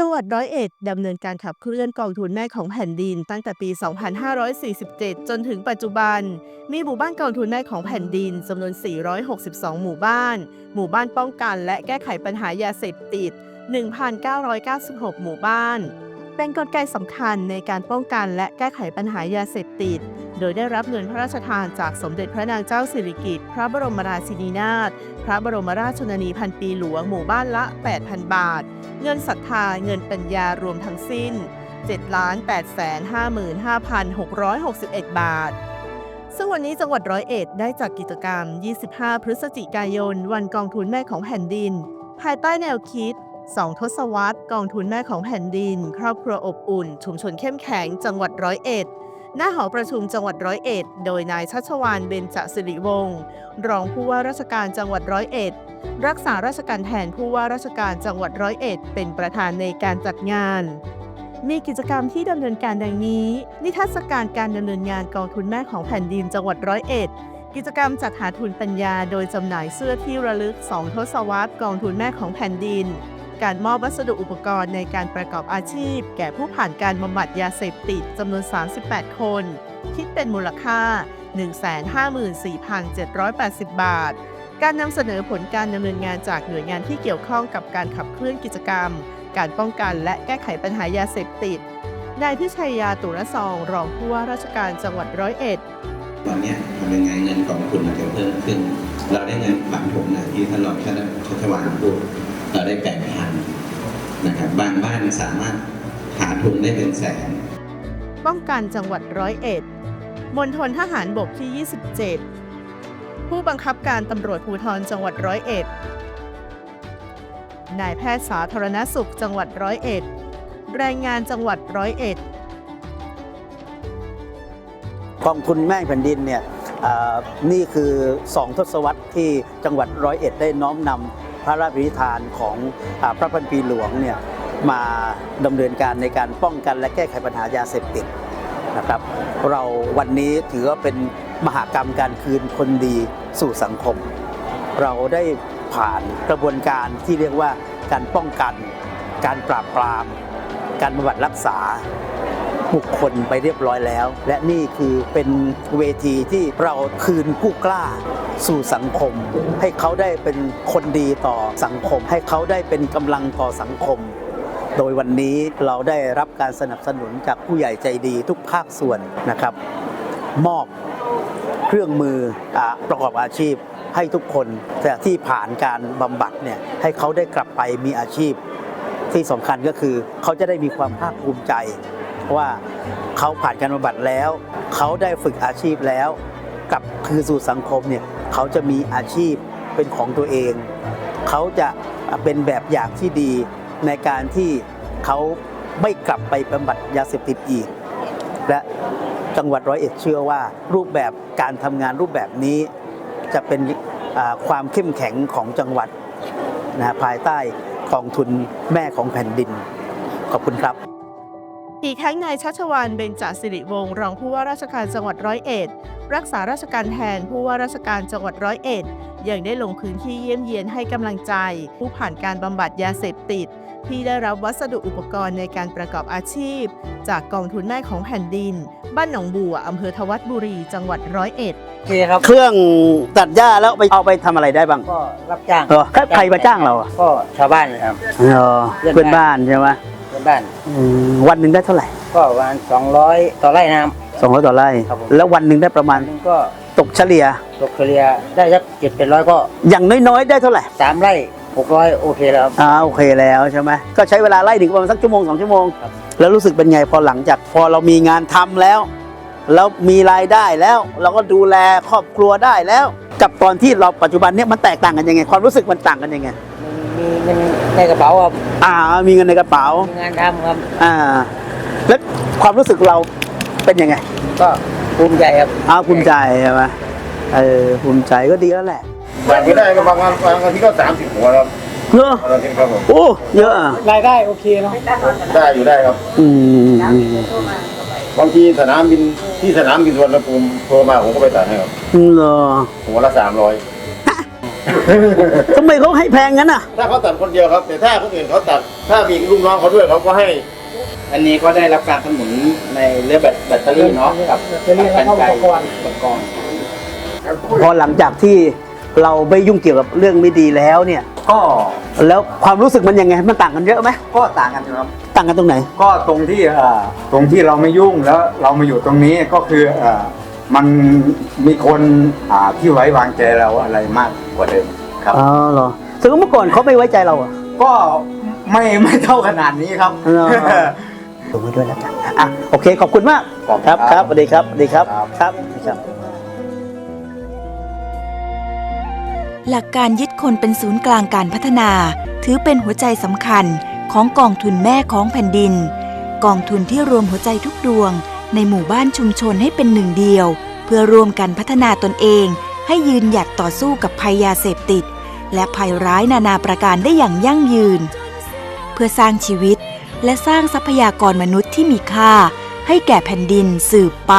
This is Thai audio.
จังหวัดร้อยเอ็ดดำเนินการขับเคลื่อนกองทุนแม่ของแผ่นดิน ตั้งแต่ปี 2547 จนถึงปัจจุบัน มีหมู่บ้านกองทุนแม่ของแผ่นดินจำนวน 462 หมู่บ้าน หมู่บ้านป้องกันและแก้ไขปัญหายาเสพติด 1,996 หมู่บ้าน เป็นกลไกสำคัญในการป้องกันและแก้ไขปัญหายาเสพติด โดยได้รับเงินพระราชทานจากสมเด็จพระนางเจ้าสิริกิติ์พระบรมราชินีนาถพระบรมราชชนนีพันปีหลวงหมู่บ้านละ 8,000 บาท เงินศรัทธาเงินปัญญารวมทั้งสิ้น 7,855,661 บาทซึ่งวันนี้จังหวัดร้อยเอ็ดได้จัดกิจกรรม 25 พฤศจิกายน วันกองทุนแม่ของแผ่นดิน ภายใต้แนวคิด 2 ทศวรรษ กองทุนแม่ของแผ่นดิน ครอบครัวอบอุ่น ชุมชนเข้มแข็ง จังหวัดร้อยเอ็ด หน้าหอประชุมจังหวัดร้อยเอ็ด โดยนายชัชวานเบญจสิริวงศ์รองผู้ว่าราชการจังหวัดร้อยเอ็ด รักษาราชการแทนผู้ว่าราชการจังหวัดร้อยเอ็ด เป็นประธานในการจัดงาน มีกิจกรรมที่ดำเนินการดังนี้ นิทรรศการการดำเนินงานกองทุนแม่ของแผ่นดินจังหวัดร้อยเอ็ดกิจกรรมจัดหาทุนปัญญา โดยจำหน่ายเสื้อที่ระลึก 2 ทศวรรษกองทุนแม่ของแผ่นดิน การมอบวัสดุอุปกรณ์ในการประกอบอาชีพ แก่ผู้ผ่านการบำบัดยาเสพติดจำนวน 38 คน คิดเป็นมูลค่า 154,780 บาท การนำเสนอผลการดำเนินงานจากหน่วยงานที่เกี่ยวข้องกับการขับเคลื่อนกิจกรรม การป้องกันและแก้ไขปัญหายาเสพติดนายพิชัยยาตุรซองรองผู้ว่าราชการจังหวัดร้อยเอ็ดตอนนี้ทำยังไงเงินกองทุนมันจะเพิ่มขึ้น เราได้เงินฝันผมนะที่ท่านรองชัชวานพูด เราได้แปดพันนะครับบางบ้านสามารถหาทุนได้เป็นแสน ป้องกันจังหวัดร้อยเอ็ดมณฑลทหารบกที่ 27 ผู้บังคับการตำรวจภูธรจังหวัดร้อยเอ็ดนายแพทย์สาธารณสุขจังหวัดร้อยเอ็ดแรงงานจังหวัดร้อยเอ็ดกองทุนแม่แผ่นดินเนี่ยอ่านี่คือ2ทศวรรษที่จังหวัดร้อยเอ็ดได้น้อมนำ พระราชพิธานของอพระพันปีหลวงเนี่ยมาดำเนินการในการป้องกันและแก้ไขปัญหายาเสพติดนะครับเราวันนี้ถือว่าเป็นมหากรรมการคืนคนดีสู่สังคม เราได้ผ่านกระบวนการที่เรียกว่าการป้องกัน การปราบปราม การบำบัดรักษา บุคคลไปเรียบร้อยแล้ว และนี่คือเป็นเวทีที่เราคืนผู้กล้าสู่สังคม ให้เขาได้เป็นคนดีต่อสังคม ให้เขาได้เป็นกำลังต่อสังคมโดยวันนี้เราได้รับการสนับสนุนจากผู้ใหญ่ใจดีทุกภาคส่วนนะครับ มอบเครื่องมืออประกอบอาชีพให้ทุกคนแต่ที่ผ่านการบำบัดเนี่ยให้เขาได้กลับไปมีอาชีพ ที่สำคัญก็คือเขาจะได้มีความภาคภูมิใจ ว่าเขาผ่านการบำบัดแล้ว เขาได้ฝึกอาชีพแล้ว กลับคืนสู่สังคมเนี่ยเขาจะมีอาชีพเป็นของตัวเอง เขาจะเป็นแบบอย่างที่ดีในการที่เขาไม่กลับไปบำบัดยาเสพติดอีก และจังหวัดร้อยเอ็ดเชื่อว่า รูปแบบการทำงานรูปแบบนี้จะเป็นความเข้มแข็งของจังหวัดนะภายใต้กองทุนแม่ของแผ่นดิน ขอบคุณครับ อีกทั้งนายชัชวานเบญจสิริวงศ์รองผู้ว่าราชการจังหวัดร้อยเอ็ดรักษาราชการแทนผู้ว่าราชการจังหวัดร้อยเอ็ดยังได้ลงพื้นที่เยี่ยมเยียนให้กำลังใจ ผู้ผ่านการบำบัดยาเสพติด ที่ได้รับวัสดุอุปกรณ์ในการประกอบอาชีพ จากกองทุนแม่ของแผ่นดิน บ้านหนองบัวอำเภอทวัดบุรีจังหวัดร้อยเอ็ดโอเคครับเครื่องตัดหญ้าแล้วไปเอาไปทำอะไรได้บ้างก็รับจ้างเออใครใครมาจ้างเราอะก็ชาวบ้านนะครับเออเพื่อนเพื่อนบ้านใช่ไหม ชาวบ้าน อืมวันหนึ่งได้เท่าไหร่ก็ประมาณ200 ต่อไร่นะครับสองร้อยต่อไร่ ครับผมแล้ววันหนึ่งได้ประมาณนึงก็ตกเฉลี่ย ตกเฉลี่ยได้สักเจ็ดเป็นร้อยก็อย่างน้อยๆได้เท่าไหร่ สามไร่หกร้อยโอเคแล้วครับ อ่าโอเคแล้วใช่ไหมก็ใช้เวลาไล่ถึงประมาณสักชั่วโมงสองชั่วโมง ครับ แล้วรู้สึกเป็นไงพอหลังจากพอเรามีงานทำแล้ว แล้วมีรายได้แล้ว เราก็ดูแลครอบครัวได้แล้ว กับตอนที่เราปัจจุบันเนี้ยมันแตกต่างกันยังไง ความรู้สึกมันต่างกันยังไง มีเงินในกระเป๋าครับอ่า มีเงินในกระเป๋า มีงานทำครับ อ่า แล้วความรู้สึกเราเป็นยังไง ก็ภูมิใจครับอ้าวภูมิใจใช่ไหมเออภูมิใจก็ดีแล้วแหละบางที่ได้ก็บางวันบางวันที่ก็สามสิบหัวครับเนอะบางวันที่ครับผมโอ้เยอะอะรายได้โอเคเนาะได้อยู่ได้ครับ อืมบางทีสนามบินที่สนามบินสุวรรณภูมิโทรมาผมก็ไปตัดให้ครับเหรอหัวละสามร้อยแทำไมเขาให้แพงงั้นอะ ถ้าเขาตัดคนเดียวครับ แต่ถ้าคนอื่นเขาตัด ถ้ามีลูกน้องเขาด้วยเขาก็ให้ อันนี้ก็ได้รับการสนับสนุนในเรื่องแบตแบตเตอรี่เนาะกับแบตเตอรี่แล้วก็อุปกรณ์ อุปกรณ์ พอหลังจากที่เราไม่ยุ่งเกี่ยวกับเรื่องไม่ดีแล้วเนี่ย ก็แล้วความรู้สึกมันยังไง มันต่างกันเยอะไหมก็ต่างกันอยู่ครับ ต่างกันตรงไหน ก็ตรงที่เอ่อตรงที่เราไม่ยุ่งแล้วเรามาอยู่ตรงนี้ก็คือเอ่อ มันมีคนอ่าที่ไว้วางใจเราอะไรมากกว่าเดิมครับ อ๋อเหรอถึงเมื่อก่อนเขาไม่ไว้ใจเราอะ ก็ไม่ไม่เท่าขนาดนี้ครับ เหรอ ลงไว้ด้วยแล้วกันอะโอเค ขอบคุณมากขอบคุณครับครับครับสวัสดีครับสวัสดีครับครับ ครับครับ หลักการยึดคนเป็นศูนย์กลางการพัฒนา ถือเป็นหัวใจสำคัญของกองทุนแม่ของแผ่นดิน กองทุนที่รวมหัวใจทุกดวง ในหมู่บ้านชุมชนให้เป็นหนึ่งเดียว เพื่อร่วมกันพัฒนาตนเอง ให้ยืนหยัดต่อสู้กับภัยยาเสพติด และภัยร้ายนานาประการได้อย่างยั่งยืน เพื่อสร้างชีวิตและสร้างทรัพยากรมนุษย์ที่มีค่า ให้แก่แผ่นดินสืบไป